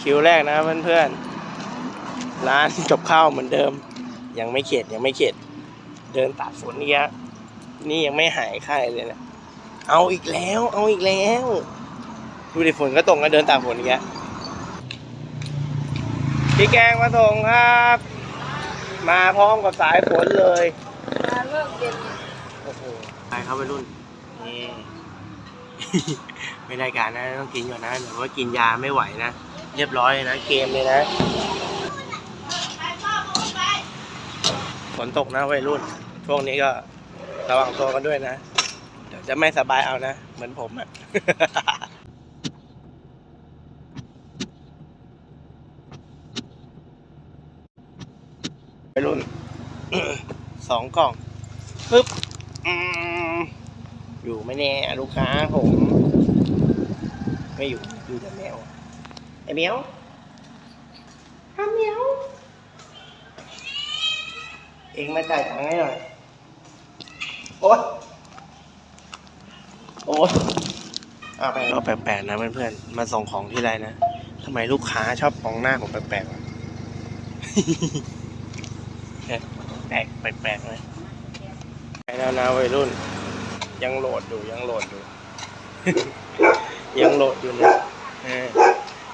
คิวแรกนะเพื่อนๆ ร้านกับข้าวเหมือนเดิม ยังไม่เข็ดยังไม่เข็ด เดินตากฝนอีกแล้วนี่ยังไม่หายไข้เลยนะเอาอีกแล้ว เอาอีกแล้วดูดิฝนก็ตกก็เดินตากฝนอีกแล้วพี่แกงมาส่งครับ มาพร้อมกับสายฝนเลยมาเลิกเย็นโอ้โหไปครับวัยรุ่นนี่ ไม่ได้การนะต้องกินก่อนนะหรือว่ากินยาไม่ไหวนะ เรียบร้อยนะเกมเลยนะ ฝนตกนะวัยรุ่น ช่วงนี้ก็ระวังตัวกันด้วยนะ เดี๋ยวจะไม่สบายเอานะ เหมือนผมอะวัยรุ่นสองกล่องปึ๊บอยู่ไม่แน่ลูกค้าผม ไม่อยู่อยู่แต่แมว ไอ้เหมียวฮัเหมียว เองมาจ่ายตังค์ให้หน่อย โอ๊ย โอ๊ยเอาไปก็แปลกๆนะเพื่อนๆ มาส่งของที่ไรนะทำไมลูกค้าชอบมองหน้าผมแปลกๆวะ แปลกแปลกๆเลยไปแล้วนะวัยรุ่น ยังโหลดอยู่ยังโหลดอยู่ ยังโหลดอยู่นะเออ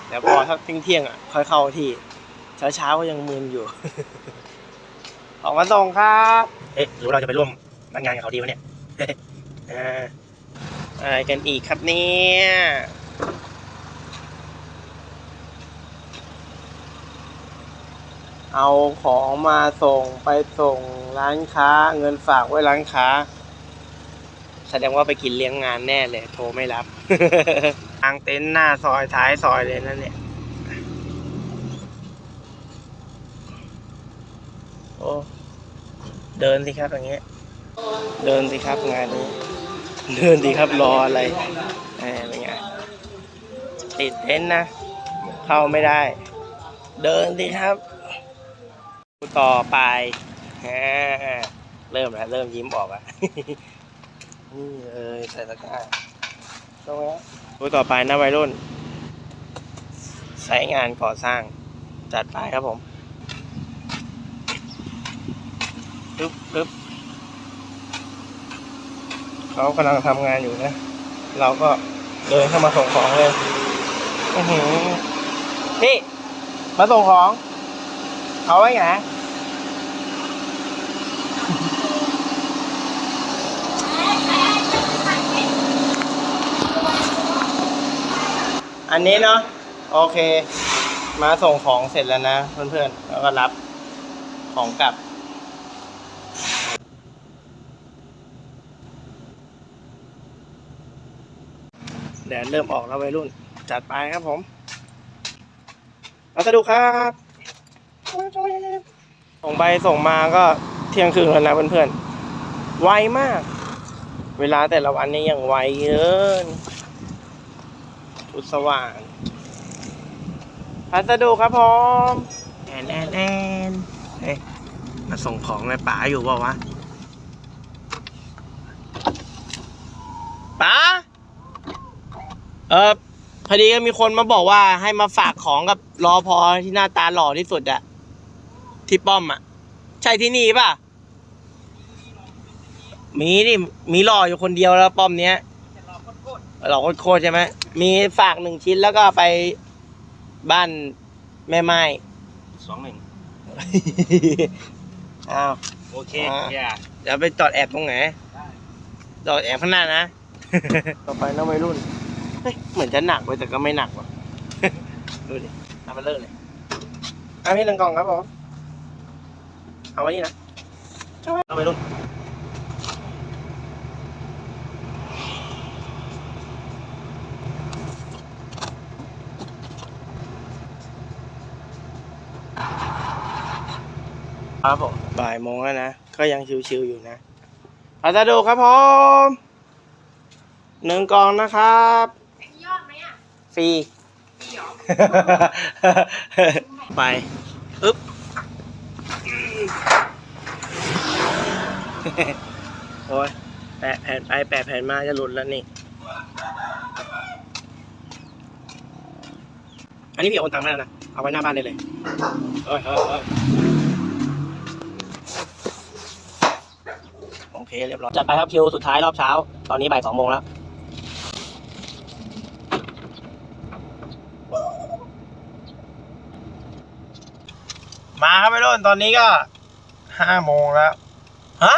แล้วพอถ้าเที่ยงเที่ยงๆอะค่อยเข้าที่เช้าเช้าๆก็ยังมึนอยู่ ออกมาส่งครับเอ๊ะหรือว่าเราจะไปร่วมงานกับเขาดีวะเนี่ยเอออะไรกันอีกครับเนี่ยเอาของมาส่งไปส่งร้านค้า เงินฝากไว้ร้านค้า แสดงว่าไปกินเลี้ยงงานแน่เลย โทรไม่รับ ทางเต็นท์หน้าซอยท้ายซอยเลยนั่นเนี่ยโอ้เดินสิครับอย่างเงี้ย เดินสิครับงานนี้ เดินสิครับรออะไรแหมเป็นไงติดเต็นท์นะ เข้าไม่ได้ เดินสิครับต่อไปเริ่มแล้วเริ่มยิ้มออกอะนี่เลยใส่ตะกร้าตรงนี้ ตัวต่อไปนะวัยรุ่นใช้งานก่อสร้างจัดไปครับผมปึ๊บปึ๊บเขากำลังทำงานอยู่นะ เราก็เดินเข้ามาส่งของเลยอือหือพี่ มาส่งของ เอาไว้ไง อันนี้เนาะโอเค มาส่งของเสร็จแล้วนะเพื่อนๆ แล้วก็รับของกลับ แดดเริ่มออกแล้ววัยรุ่น จัดไปครับผมเอาสะดุครับส่งไปส่งมาก็เที่ยงคืนแล้วนะเพื่อนๆ ไวมาก เวลาแต่ละวันนี้ยังไวเกิน ดสว่างพัสดุครับผมแอนแอนแอนเฮ้ยมาส่งของในป๋าอยู่เปล่าวะป๋าเออพอดีก็มีคนมาบอกว่าให้มาฝากของกับรอพอที่หน้าตาหล่อที่สุดอะที่ป้อมอะใช่ที่นี่ป่ะ มีดิมีหล่ออยู่คนเดียวแล้วป้อมเนี้ย หลอกโคตรๆใช่ไหมมีฝากหนึ่งชิ้นแล้วก็ไปบ้านแม่ไม้สองหนึ่งอ้าว โอเคอ่า อย่าเดี๋ยวไปจอดแอบตรงไหนจอดแอบข้างหน้านะ ต่อไปนะวัยรุ่นเฮ้ยเหมือนจะหนักไปแต่ก็ไม่หนักว่ะ ดูดิทำมาเลิกเลยเอาพี่หนึ่งกล่องครับผมเอาไว้นี่นะเอาวัยรุ่น ครับผมบ่ายโมงแล้วนะ ก็ยังชิวๆอยู่นะพัสดุครับผมหนึ่งกล่องนะครับยอดไหมอะฟรีมีหรอไปอึ๊บโอ้ยแปะแผ่นไปแปะแผ่นมาจะหลุดแล้วนี่ อันนี้พี่โอนตังค์ได้แล้วนะ เอาไว้หน้าบ้านได้เลยเอ้ยเอ้ย เอ้ยโอเคเรียบร้อยจัดไปครับคิวสุดท้ายรอบเช้า ตอนนี้บ่ายสองโมงแล้วมาครับไปรุ่นตอนนี้ก็ห้าโมงแล้วฮะ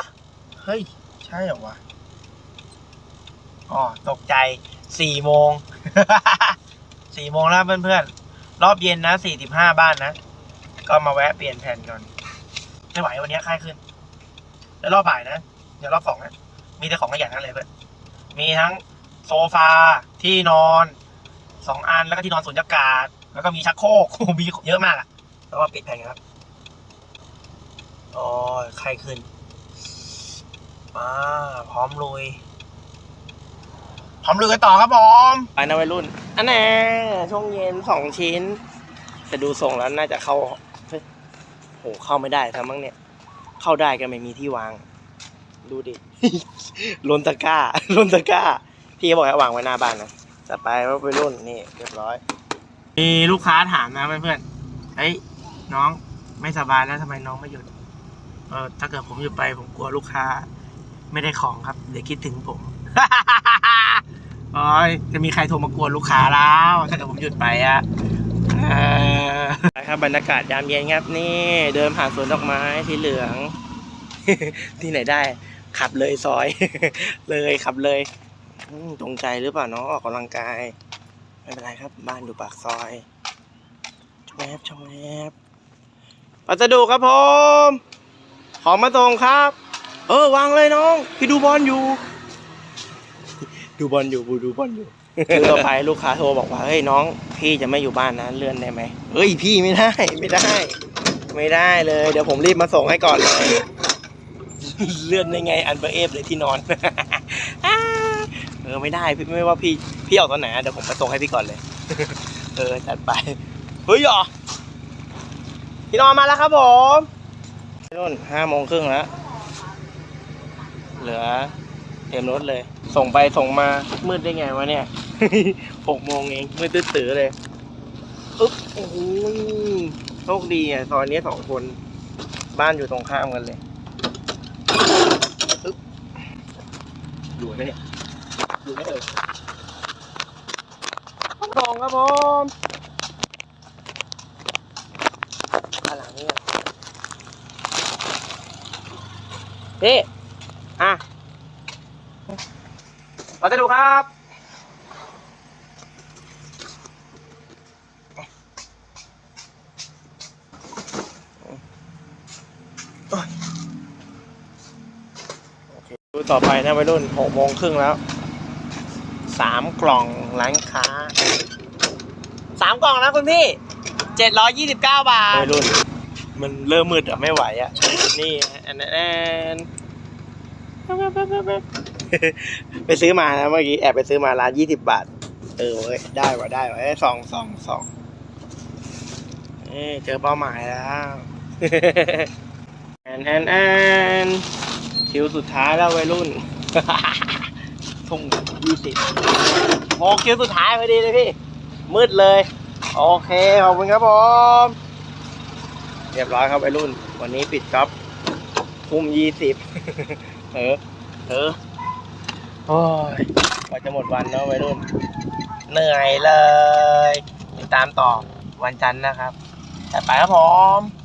เฮ้ย ใช่เหรอวะอ๋อตกใจสี่โมงสี่โมงแล้วเพื่อนๆ รอบเย็นนะสี่สิบห้าบ้านนะ ก็มาแวะเปลี่ยนแผ่นก่อน ไม่ไหววันนี้ไข้ขึ้น แล้วรอบบ่ายนะ เดี๋ยวรอบสองนะมีแต่ของขยันทั้งเลยเพื่อนมีทั้งโซฟาที่นอนสองอันแล้วก็ที่นอนสุญญากาศ แล้วก็มีชักโครกมีเยอะมากอะแล้วก็ปิดแผ่นครับโอ้ยไข้ขึ้นมาพร้อมลุยพร้อมลุยกันต่อครับผมไปนะวัยรุ่นอันแน่ช่วงเย็นสองชิ้น แต่ดูทรงแล้วน่าจะเข้าเฮ้ยโหเข้าไม่ได้ทำมั้งเนี่ย เข้าได้ก็ไม่มีที่วาง ดูดิลนตะกร้าลนตะกร้า พี่บอกให้วางไว้หน้าบ้านนะ จัดไปว่าวัยรุ่นนี่เรียบร้อย มีลูกค้าถามนะเพื่อนๆเฮ้ยน้องไม่สบายแล้วทำไมน้องไม่หยุด เออถ้าเกิดผมหยุดไปผมกลัวลูกค้า ไม่ได้ของครับ เดี๋ยวคิดถึงผม โอ้ยจะมีใครโทรมากวนลูกค้าแล้ว ถ้าเกิดผมหยุดไปอะเออครับบรรยากาศยามเย็นครับนี่ เดินผ่านสวนดอกไม้สีเหลือง ที่ไหนได้ ขับเลยซอย เลยขับเลยตรงใจหรือเปล่าเนาะออกกำลังกาย ไม่เป็นไรครับ บ้านอยู่ปากซอยชองแอบชองแอบพัสดุครับผมของมาส่งครับ เออวางเลยน้องพี่ดูบอลอยู่ ดูบอลอยู่บูดูบอลอยู่คือต่อไปลูกค้าโทรบอกว่าเฮ้ยน้อง พี่จะไม่อยู่บ้านนะเลื่อนได้ไหมเฮ้ยพี่ไม่ได้ไม่ได้ ไม่ได้เลย เดี๋ยวผมรีบมาส่งให้ก่อนเลย เลื่อนได้ไงอันเบอร์เอฟเลยที่นอนเออไม่ได้พี่ไม่ว่าพี่พี่ออกตอนไหนเดี๋ยวผมมาส่งให้พี่ก่อนเลย เออจัดไปเฮ้ยหรอพี่นอนมาแล้วครับผมนุ่นห้าโมงครึ่งแล้วเหลือเต็มรถเลย ส่งไปส่งมามืดได้ไงวะเนี่ยหกโมงเองมืดตื้อเลยอึ๊บโอ้โหโชคดีอะซอยนี้สองคน บ้านอยู่ตรงข้ามกันเลยอึ๊บ อยู่ไหมเนี่ยอยู่ไหมเอ่ยสองครับผมข้างหลังนี่อะพี่อะเราจะดูครับ โอเคดู ต่อไปนะวัยรุ่นหกโมงครึ่งแล้วสามกล่องร้านค้าสามกล่องนะคุณพี่เจ็ดร้อยยี่สิบเก้าบาทวัยรุ่น มันเริ่มมืดอะไม่ไหวอะนี่อันนั้นอันไปซื้อมานะเมื่อกี้แอบไปซื้อมาร้านยี่สิบบาท เออเว้ยได้ว่ะได้ว่ะเอ้ยสองสองสองเอ้ยเจอเป้าหมายแล้วแอนแอนแอน คิวสุดท้ายแล้ววัยรุ่นทุ่มยี่สิบโอคิวสุดท้ายพอดีเลยพี่ มืดเลย โอเค ขอบคุณครับผม เรียบร้อยครับวัยรุ่น วันนี้ปิดจ็อบทุ่มยี่สิบเออเออโอ้ยกว่าจะหมดวันแล้ววัยรุ่น เหนื่อยเลย ติดตามต่อวันจันทร์นะครับแต่ไปครับผม